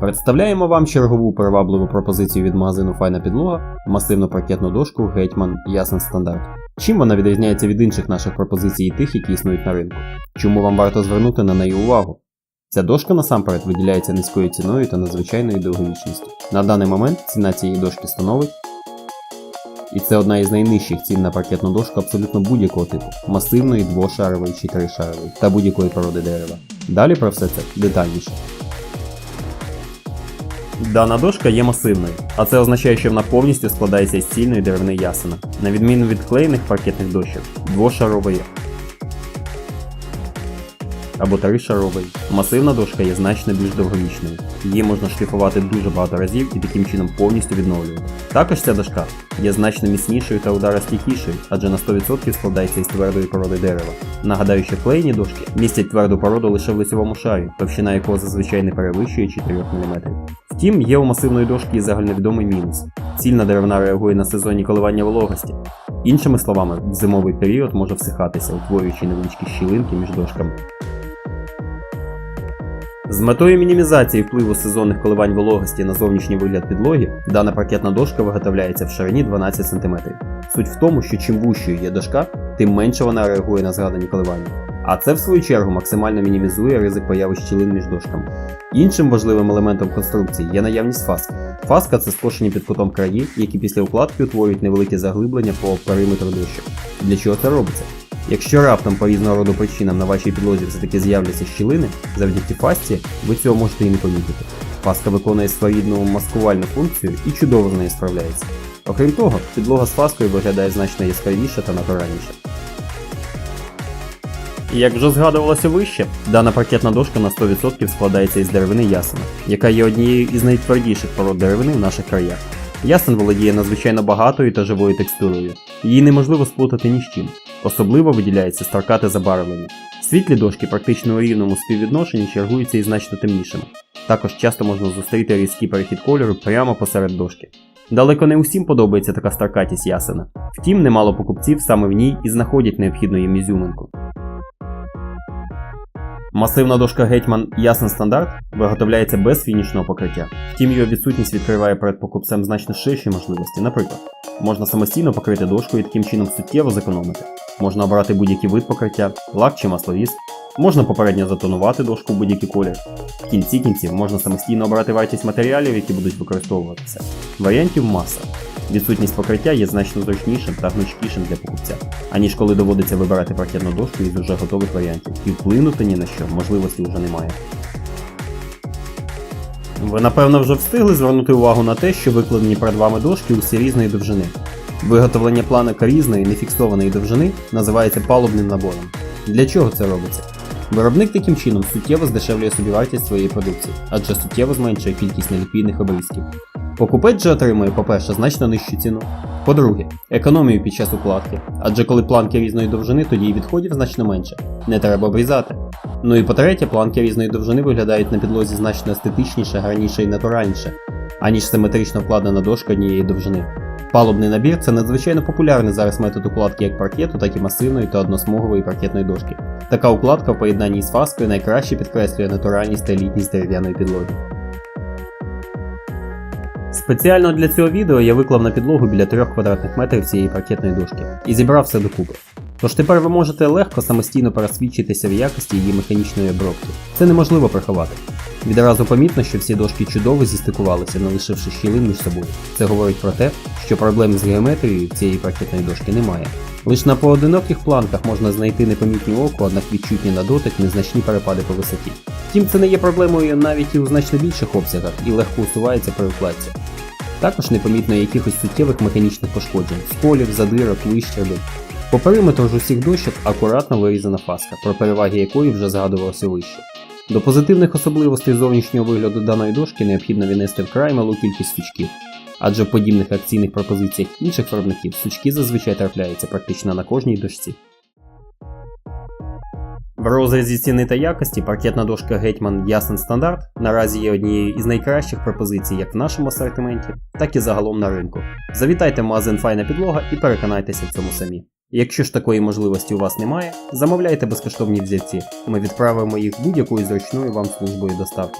Представляємо вам чергову привабливу пропозицію від магазину Файна підлога масивну паркетну дошку Гетьман Ясен Стандарт. Чим вона відрізняється від інших наших пропозицій і тих, які існують на ринку? Чому вам варто звернути на неї увагу? Ця дошка насамперед виділяється низькою ціною та надзвичайною довговічністю. На даний момент ціна цієї дошки становить. І це одна із найнижчих цін на паркетну дошку абсолютно будь-якого типу масивної, двошарової чи тришарової та будь-якої породи дерева. Далі про все це детальніше. Дана дошка є масивною, а це означає, що вона повністю складається із цільної деревини ясена, на відміну від клеєних паркетних дощок, двошарової або тришарової. Масивна дошка є значно більш довговічною. Її можна шліфувати дуже багато разів і таким чином повністю відновлювати. Також ця дошка є значно міцнішою та ударостійкішою, адже на 100% складається із твердої породи дерева. Нагадаю, що клеєні дошки містять тверду породу лише в лицевому шарі, товщина якого зазвичай не перевищує 4 мм. Втім, є у масивної дошки і загальновідомий мінус. Цільна деревина реагує на сезонні коливання вологості. Іншими словами, в зимовий період може всихатися, утворюючи невеличкі щілинки між дошками. З метою мінімізації впливу сезонних коливань вологості на зовнішній вигляд підлоги, дана паркетна дошка виготовляється в ширині 12 см. Суть в тому, що чим вущою є дошка, тим менше вона реагує на згадані коливання. А це в свою чергу максимально мінімізує ризик появи щілин між дошками. Іншим важливим елементом конструкції є наявність фаски. Фаска це скошені під кутом краї, які після укладки утворюють невеликі заглиблення по периметру дощок. Для чого це робиться? Якщо раптом по різного роду причинам на вашій підлозі все-таки з'являться щілини, завдяки фасці ви цього можете і не помітити. Фаска виконує своєрідну маскувальну функцію і чудово з нею справляється. Окрім того, підлога з фаскою виглядає значно яскравіше та натуральніше. І Як вже згадувалося вище, дана паркетна дошка на 100% складається із деревини ясена, яка є однією із найтвердіших пород деревини в наших краях. Ясен володіє надзвичайно багатою та живою текстурою, її неможливо сплутати ні з чим. Особливо виділяється старкате забарвлення. Світлі дошки практично у рівному співвідношенні чергуються із значно темнішими. Також часто можна зустріти різкий перехід кольору прямо посеред дошки. Далеко не усім подобається така старкатість ясена. Втім, немало покупців саме в ній і знаходять необхідну їм ізюминку. Масивна дошка Гетьман Ясен Стандарт виготовляється без фінішного покриття. Втім, його відсутність відкриває перед покупцем значно ширші можливості. Наприклад, можна самостійно покрити дошку і таким чином суттєво зекономити. Можна обрати будь-який вид покриття, лак чи масловіз. Можна попередньо затонувати дошку в будь-який колір. В кінці кінців можна самостійно обрати вартість матеріалів, які будуть використовуватися. Варіантів маса. Відсутність покриття є значно зручнішим та гнучкішим для покупця, аніж коли доводиться вибирати паркетну дошку із уже готових варіантів, і вплинути ні на що можливості вже немає. Ви напевно вже встигли звернути увагу на те, що викладені перед вами дошки усі різної довжини. Виготовлення планика різної нефіксованої довжини називається палубним набором. Для чого це робиться? Виробник таким чином суттєво здешевлює собівартість своєї продукції, адже суттєво зменшує кількість неліквідних обрізків. Покупець же отримує, по-перше, значно нижчу ціну. По-друге, економію під час укладки, адже коли планки різної довжини, тоді і відходів значно менше, не треба обрізати. Ну і по-третє, планки різної довжини виглядають на підлозі значно естетичніше, гарніше і натуральніше, аніж симетрично вкладена дошка однієї довжини. Палубний набір це надзвичайно популярний зараз метод укладки як паркету, так і масивної та односмугової паркетної дошки. Така укладка в поєднанні з фаскою найкраще підкреслює натуральність та елітність дерев'яної підлоги. Спеціально для цього відео я виклав на підлогу біля 3 квадратних метрів цієї паркетної дошки і зібрав все докупи. Тож тепер ви можете легко самостійно пересвідчитися в якості її механічної обробки. Це неможливо приховати. Відразу помітно, що всі дошки чудово зістикувалися, не лишивши щілин між собою. Це говорить про те, що проблем з геометрією цієї паркетної дошки немає. Лише на поодиноких планках можна знайти непомітні оку, однак відчутні на дотик незначні перепади по висоті. Втім, це не є проблемою навіть і у значно більших обсягах і легко усувається при укладці. Також непомітно якихось суттєвих механічних пошкоджень, сколів, задирок, вищербів. По периметру ж усіх дощок акуратно вирізана фаска, про переваги якої вже згадувалося вище. До позитивних особливостей зовнішнього вигляду даної дошки необхідно віднести вкрай малу кількість сучків, адже в подібних акційних пропозиціях інших виробників сучки зазвичай трапляються практично на кожній дошці. В розрізі ціни та якості паркетна дошка Гетьман Ясен Стандарт наразі є однією із найкращих пропозицій як в нашому асортименті, так і загалом на ринку. Завітайте в магазин Файна підлога і переконайтеся в цьому самі. Якщо ж такої можливості у вас немає, замовляйте безкоштовні взятці, ми відправимо їх будь-якою зручною вам службою доставки.